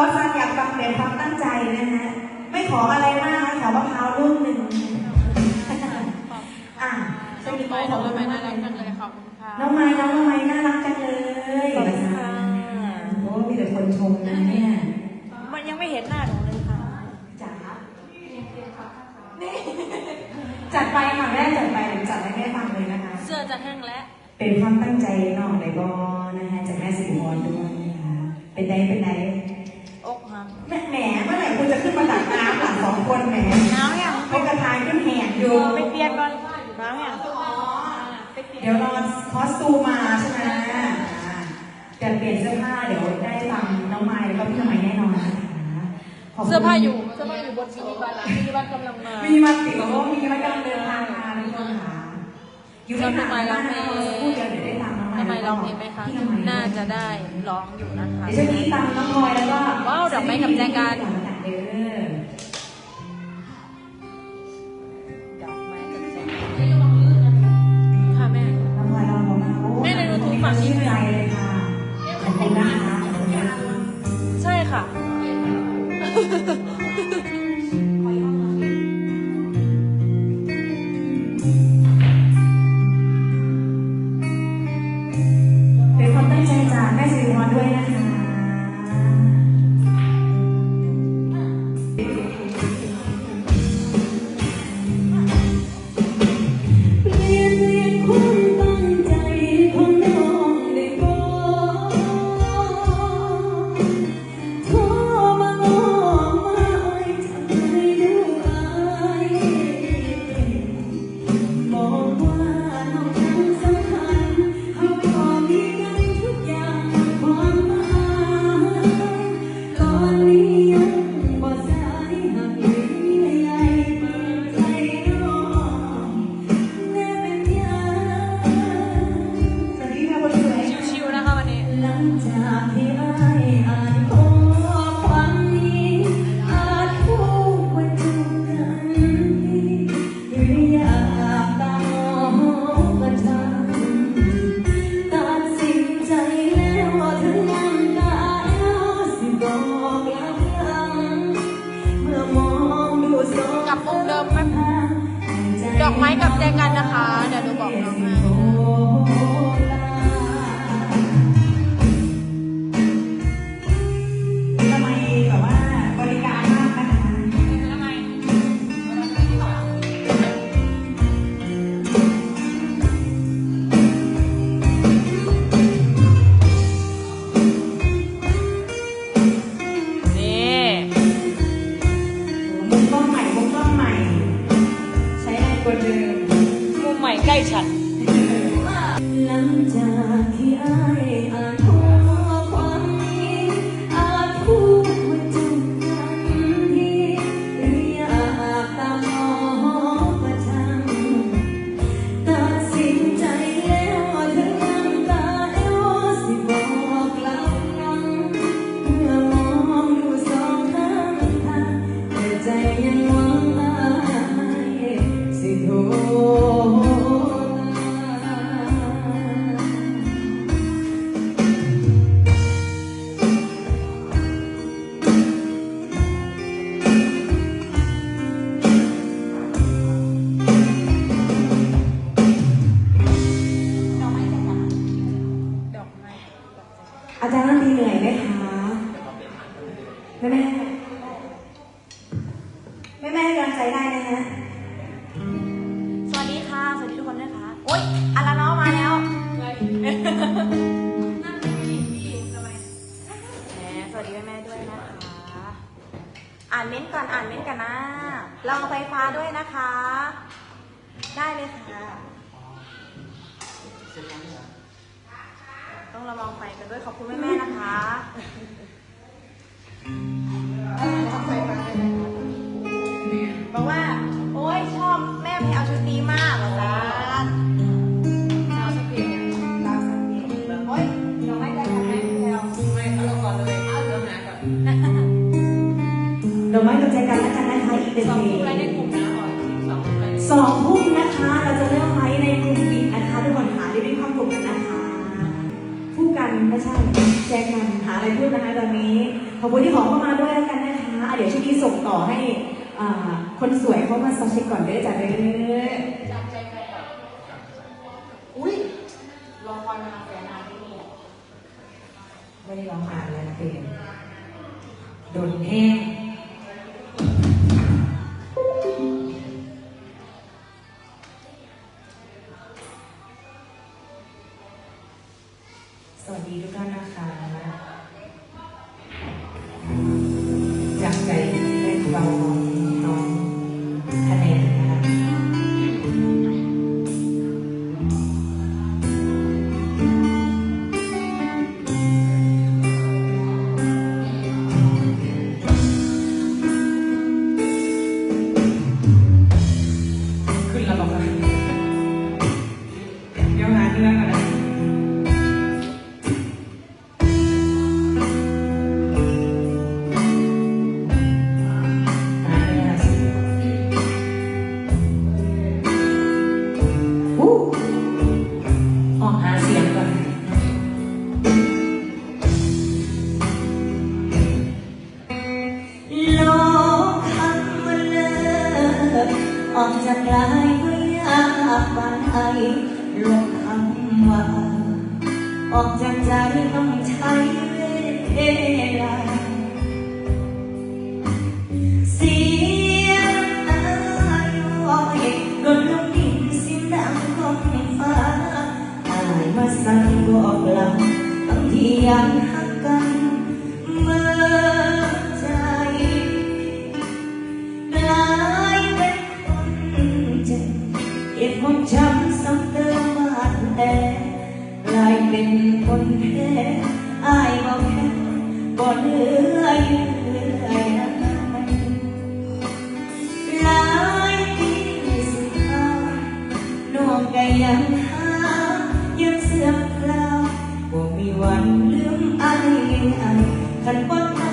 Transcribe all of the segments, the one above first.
อฟังอยากฟังเสียงความตั้งใจนะฮะ ไม่ขออะไรมากนะขอมะพร้าวลูกหนึ่งอะสกิปโตของน้องไม้น่ารักจังเลยขอบคุณค่ะน้องไม้น้องไม้น่ารักจังเลยขอบคุณค่ะโอ้มีแต่คนชมนะเนี่ย มันยังไม่เห็นหน้าหนูเลยค่ะจ๋านี่จัดไปค่ะแม่จัดไปเดี๋ยวจัดให้แม่ฟังเลยนะคะ เสื้อจะแห้งแล้ว เป็นความตั้งใจน้องในบอนะคะจากแม่สิริพรด้วยนะคะเป็นไงเป็นไง อกหักแม่แหมเมื่อไหร่คุณจะขึ้นมาตักน้ำหลังสองคนแหมน้ำยังเขากระทายขึ้นแหงอยู่ ไปเปลี่ยนก่อนน้ำยังเดี๋ยวรอคอสตูมมาใช่ไหมอ่าเดี๋ยวเปลี่ยนเสื้อผ้าเดี๋ยวได้ฟังน้องไม้แล้วก็พี่ทำไมแน่นอนนะคะขบคุณเสื้อผ้าอยู่เสื้อผ้าอยู่บนมินิบัสมินิบัสกำลังมามีมาติดโอ้มีมากำลังเดินทางมาทุกคนค่ะอยู่ที่ไหนบ้างนะคะพูดเดียวเดี๋ยวได้ฟังน้องไม้ ทำไมร้องเพลงไหมคะพี่ทำไมน่าจะได้ร้องอยู่นะคะ เดี๋ยวจะมีตังน้องพลอยแล้วก็ว้าวดอกไม้กับแจกันเด้อดอกไม้กับแจกันค่ะแม่ น้องพลอยเราบอกมาโอ้แม่ใน YouTube ฝั่งนี้ชื่นใจเลย สวัสดีแม่ๆด้วยนะคะ อ่านเม้นต์ก่อนอ่านเม้นต์กันนะลองไฟฟ้าด้วยนะคะ ได้เลยค่ะ ต้องระวังไฟกันด้วยขอบคุณแม่ๆนะคะบอกว่า โอ๊ยชอบแม่ไม่เอาชุดนี้มากเหรอจ๊ะ ดี๋ยวไม่กับใจกันแล้วกันนะคะอีกหนึ่งสองเพลคู่งไลน์ในกลุ่มนะอ๋อสองคู่ไลน์ในกลุ่มสองทุ่มนะคะ เราจะเริ่มไลฟ์ในกลุ่มปิดนะคะทุกคนหาได้ด้วยความกลุ่มกันนะคะผู้กันไม่ใช่แจกกันหาอะไรพูขึ้นะคะตอนนี้ขอบคุณที่ขอเข้ามาด้วยแล้วกันนะคะอะเดี๋ยวช่วงนี้ส่งต่อให้อ่าคนสวยเข้ามาซอช็คก่อนเด้อจ้ะเด้ออุ้ยรอคอยมาแสนนานที่นี่ไม่ได้ร้องอ่าเลยนะเพลงโดนแห้ง วัสดีทุกท่านนะคะายมา วันลืมอายง่ายๆคันบ่ต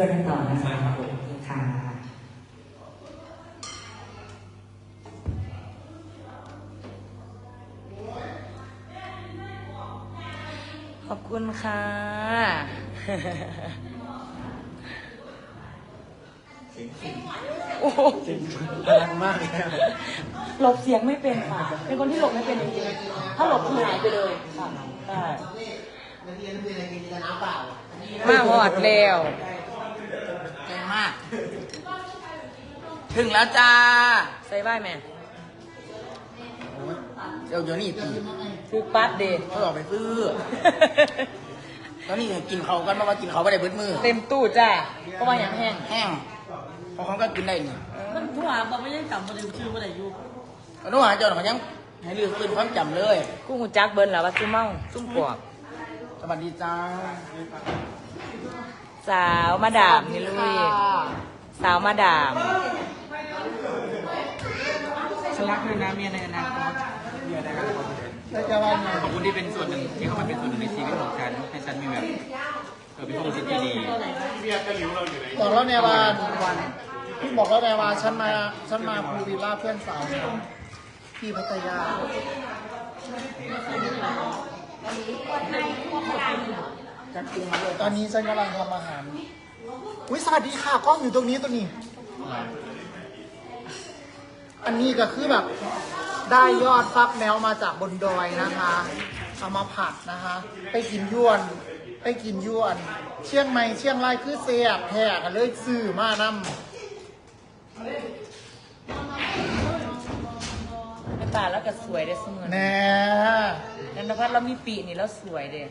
มาช่วยกันต่อนะคะครับผมค่ะขอบคุณค่ะโอ้โหรักมากเลยอะหลบเสียงไม่เป็นค่ะ เป็นคนที่หลบไม่เป็นจริงๆถ้าหลบคือหายไปเลยค่ะใช่มาหอดเร็วเก่งมาก ถึงแล้วจ้า ใส่บ้ายแม่เดี๋ยวเดี๋ยวนี่ตีคือปัดเดเขาออกไปซื้อตอนนี้กินเขาวกันมาว่ากินเขาวไม่ได้เบิดมือ เต็มตู้จ้าเพราะว่าอย่างแห้งแห้งเพราะเขาก็กินได้นี่มันทั่วบอกไม่ยังจำประเด็นชื่อว่าอะไรอยู่ก็นู้นหาเจ้าหน่อยยังให้ลืมคืนความจำเลย กูหูจักเบิ้ลแล้วว่าซุ่มเมาซุ่มปวกสวัสดีจ้า สาวมาดามนี่ลุยสาวมาดามฉันรักเธอนะเมียในอนาคตแล้วจะว่าไงขอบคุณที่เป็นส่วนหนึ่งที่เข้ามาเป็นส่วนหนึ่งในชีวิตของฉันให้ฉันมีแบบเออเป็นความรู้สึกที่ดีบอกแล้วเนี่ยว่าพี่บอกแล้วเนี่ยว่าฉันมาฉันมาภูวิลล่าเพื่อนสาวฉันที่พัทยา จากกรุงมาเลยตอนนี้ฉันกำลังทำอาหาร อุ้ยสวัสดีค่ะกล้องอยู่ตรงนี้ตัวนี้ อันนี้ก็คือแบบ ได้ยอดฟักแมวมาจากบนดอยนะคะเอามาผัดนะคะ ไปกินยวน ไปกินยวน เชียงใหม่เชียงรายคือเสียบแท้กันเลยซื้อมานำในป่าแล้วก็สวยได้เสมอแน่นันทพัฒน์เรามีปีนี่แล้วสวยเด้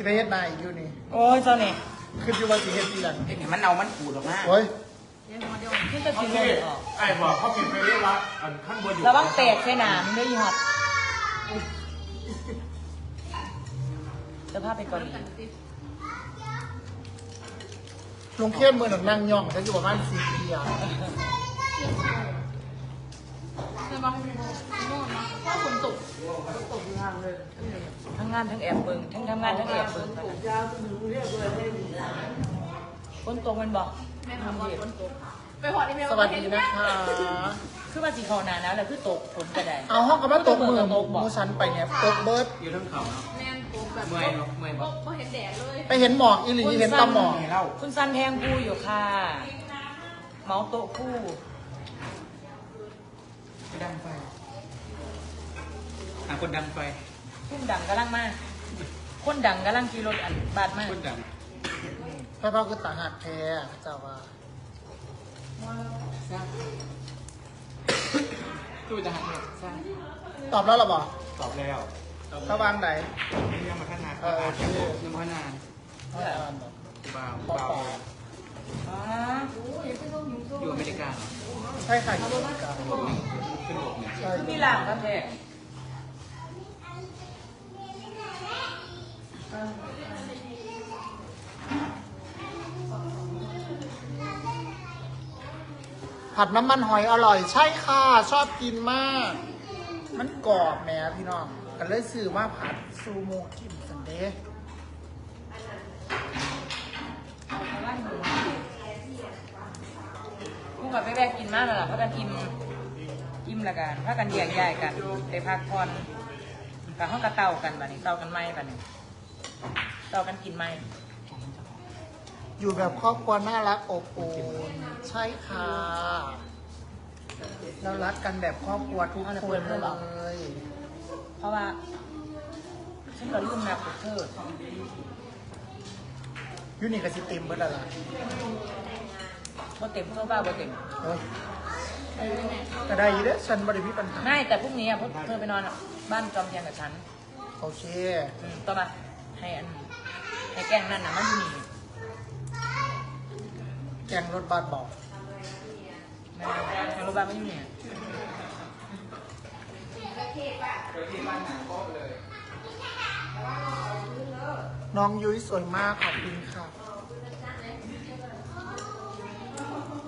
จะได้เฮ็ดนายอีกอยู่นี่โอ้ยเจ้านี่คืออยู่ว่าสิเฮ็ดอีหยังเห็นไหมมันเอามันขูดออกมาโอ้ยนี่จะกินเลยออกไอ้บอกเขาเป็นไปเรียกว่าอันขั้นบนอยู่ระวังแตกใส่น้ำด้วยยีหอดจะพาไปเกาหลีลุงเข้มมือหนังนั่งย่องฉันอยู่ประมาณสี่ ปีอะทั้งงานทั้งแอบเบิ่งทั้งทำงานทั้งแอบเบิ่งคนตกมันบอกสวัสดีนะคะคือว่าสีขาวหนาแล้วแหละคือตกฝนกระไดเอาห้องกับมาตกมือหมูฉันไปเนี่ยตกเบิร์ดอยู่ทั้งเขาเนาะเมื่อยเนาะเมื่อยบ่ไปเห็นหมอกอีหลีเห็นตาหมอกเล่าคุณซันแพงผู้อยู่ค่ะเมาส์โต๊ะคู่ไปดังไฟ หาคนดังไฟพุ่มดังกำลังมาคนดังกำลังขี่รถอันบาดมาก คนดังพระพ่อคือตาหักแพ้เจ้าว่าตู้จะหักเนี่ยใช่ตอบแล้วเหรอบอกตอบแล้วระวางไหนเรื่องมาท่านนาเออเรื่องพัฒนาเอาอ่านบอกเบาปอเบาปออ๋ออยู่อเมริกาเหรอใช่ค่ะอยู่อเมริกาขึ้นบกเนี่ย ใช่ มีหลังกันแท้ ผัดน้ำมันหอยอร่อยใช่ค่ะ ชอบกินมาก มันกรอบแหม่พี่น้องกันเลยซื้อมาผัดซูโมกินสันเดย์พวกกับแวะกินมากเลยล่ะเพราะกันอิ่มอิ่มละกันพากันแยกย้ายกัน ไปพักผ่อนกับห้องกระเต่ากันบัดนี้เต่ากันไหมบัดนี้ ต่ากันกินไหมอยู่แบบครอบครัวน่ารักอบอุ่นใช่ค่ะ เรารักกันแบบครอบครัวทุกคนเลยเพราะว่าฉันก็ลืมนับกับเธอยูนี่กับสิเต็มเบิดอะไรบ่เต็มโซบ้าบ่เต็มเฮ้ยก็ได้อยี่เด้อฉันบริพิปัญหาไม่แต่พรุ่งนี้อะพวกเธอไปนอนบ้านจอมเทียนกับฉัน โอเคอืมต่อมา ให้อันให้แกงนั่นนะมันอยู่นี่แกงรถบัสบอกนะให้รู้บ้านมันอยู่นี่น้องยุ้ยสวยมากขอบคุณค่ะ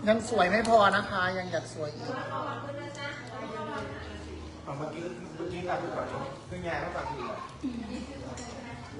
ยังสวยไม่พอนะคะ ยังอยากสวยอีกเมื่อกี้เมื่อกี้ตัดไปก่อนเครื่องยายเขาตัดทีก่อน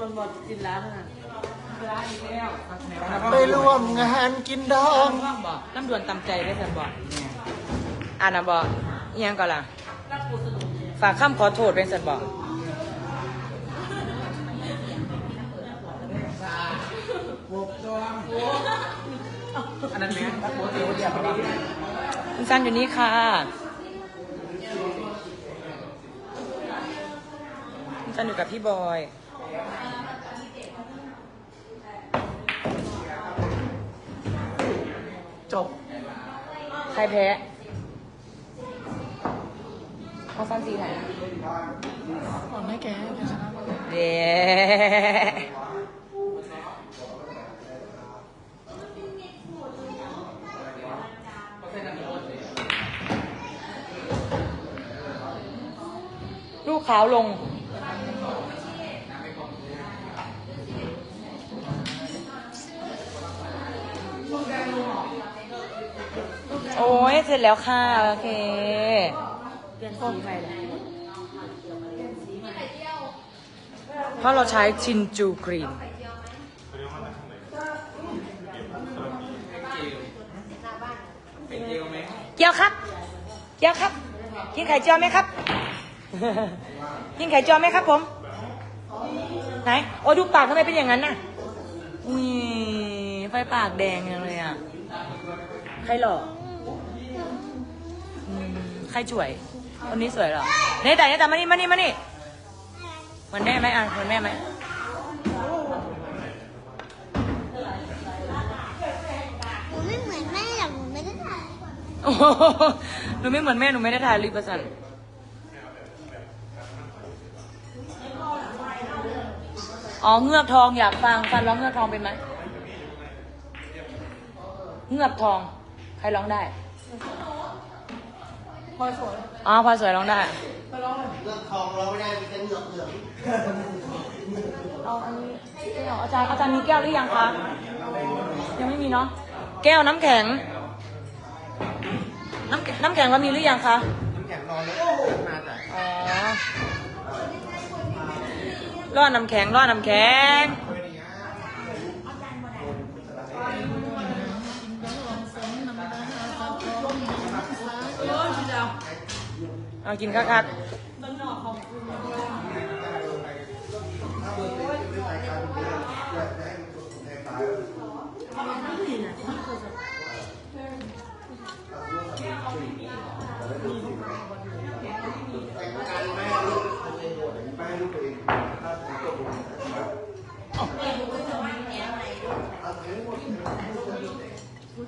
นุชสี่มือนีนวลไปร่วมงานกินดองบอกน้ำด่วนตำใจได้สันบอกอ่านนะบอกอิหยังก่อนล่ะ ฝากคำขอโทษเป็นสันบอกอันนั้นแม่ถ้าโป๊ะเดียวเดียวพอดีคุณซันอยู่นี่ค่ะคุณซันอยู่กับพี่บอย จบ ใครแพ้เขาซันสีไหนก่อนให้แกแกชนะเย้ลูกขาวลง โอ้ยเสร็จแล้วค่ะ โอเค เปลี่ยนสีใหม่เพราะเราใช้ชินจูกรีน เจียวครับ เจียวครับ กินไข่เจียวไหมครับ กินไข่เจียวไหมครับผม ไหน โอ้ดูปากทำไมเป็นอย่างนั้นน่ะอุ้ยไฟปากแดงจังเลยอะ ใครหลออืม ใครสวย คนนี้สวยเหรอเนแต่เนแต่มานี่มานี่มานี่เหมือนแม่ไหมอะเหมือนแม่ไหมโอ้โหหนูไม่เหมือนแม่หนูไม่ได้ถ่ายรีบประสันอ๋อเงือกทองอยากฟังฟันร้องเงือกทองเป็นไหมเงือกทอง ใครร้องได้พ ลอยสวยอ๋อพลอยสวยร้องได้เรื่องทองเราไม่ได้มีแต่เหงือกเหลืองเอาอันนี้แก้วอาจารย์อาจารย์มีแก้วหรือยังคะ ยังไม่มีเนาะ แก้วน้ำแข็ง น้ำแข็งน้ำแข็งเรามีหรือยังคะ น้ำแข็งนอนแล้วมาจากอ๋อรอดน้ำแข็งรอดน้ำแข็ง เอากินคักๆ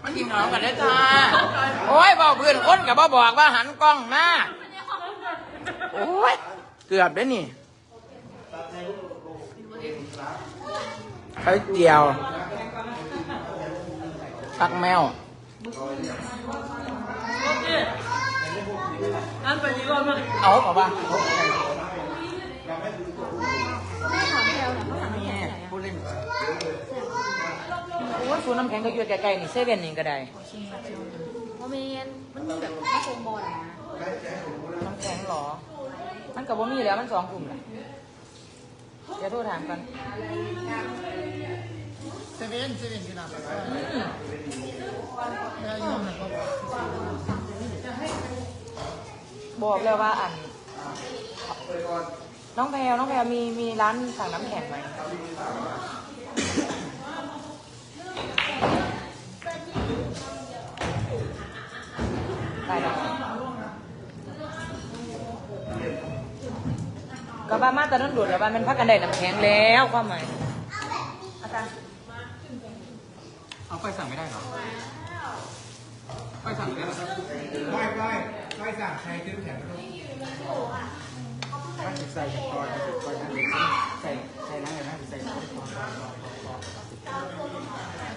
มากินขนมกันได้จ้า โอ้ยบอกเพื่อนคนกับบ่บอกว่าหันกล้องหน้า โอ้ย เกือบได้นี่ไข่เจียวตักแมวเอาเปล่าป่ะพูดเล่นโอ้ยสูน้ำแข็งก็อยู่ใกล้ๆนี่เซเว่นนี่ก็ได้โมเมนมันมีแบบข้าวโพดบอลนะน้ำแข็งหรอ มันกับว่ามีแล้วมันสองกลุ่มแหละเดี๋ยวโทรถามกันเซเว่นเซเว่นอยู่หนาปากซอยอืมแล้วอยู่หนาปากซอยบอกเลยว่าอัน น้องแพลวน้องแพลวมีมีร้านสั่งน้ำแข็งไหมได้แล้ว ก็บ้ามาแต่นั้นดูดแล้วบ้านมันพักกันได้น้ำแข็งแล้วความหมายอาจารย์เอาไฟสั่งไม่ได้เหรอไฟสั่งไม่ได้เหรอไหว้ไหว้ไหว้สั่งใครซื้อแข็งก็ต้องไม่ใส่ตอนตอนใส่ใส่น้ำเลยนะใส่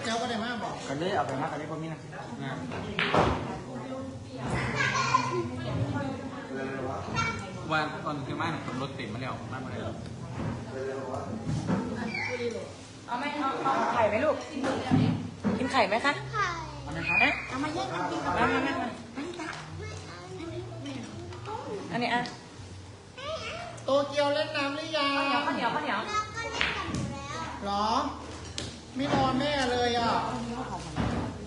เจ้าก็ได้มาบอกกันเลยเอาไปมากกันเลยพวกนี้นะ นะ วันตอนคือมาหนังรถติดมาแล้วมากมาแล้วเอาไหมเอาเอาไข่ไหมลูก กินไข่ไหมคะเอาไหมคะเอามาแยกกันกินมามามามาอันนี้อะโตเกียวเล่นน้ำหรือยังข้าวเหนียวข้าวเหนียวหรอ ไม่รอแม่เลยอะ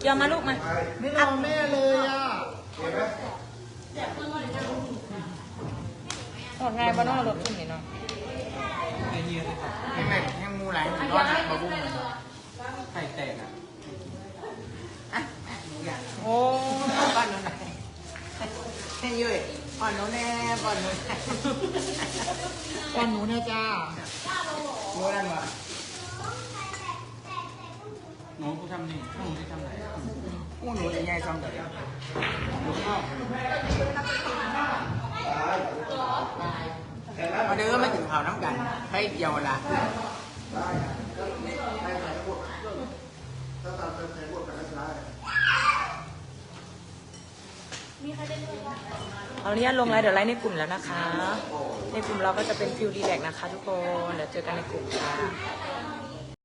เดี๋ยวมาลูกมา ไม่รอแม่เลยอะถ อดง่ายบ้านนอกรถขึ้นนี่เนาะไอ้เหี้ยเลยครับเห็นไหมแห้งมูไหลร้อนบะบุ้งไข่แตกอะโอ้บ้านนู้นไหนแห้งเยอะอ่อนนู้นแน่อ่อนนู้นก่อนหนูเนี่ยจ้านู้นนั่นวะหนูกูทำนี่หนูที่ทำไหนอู้หนูจะใหญ่ซ้ำเดี๋ยว มาเด้อมาถึงข่าวน้ำกันให้เดียวละเอาอนุญาตลงไลน์เดี๋ยวไลน์ในกลุ่มแล้วนะคะ ในกลุ่มเราก็จะเป็นฟิลดีแลกนะคะทุกคน เดี๋ยวเจอกันในกลุ่มค่ะ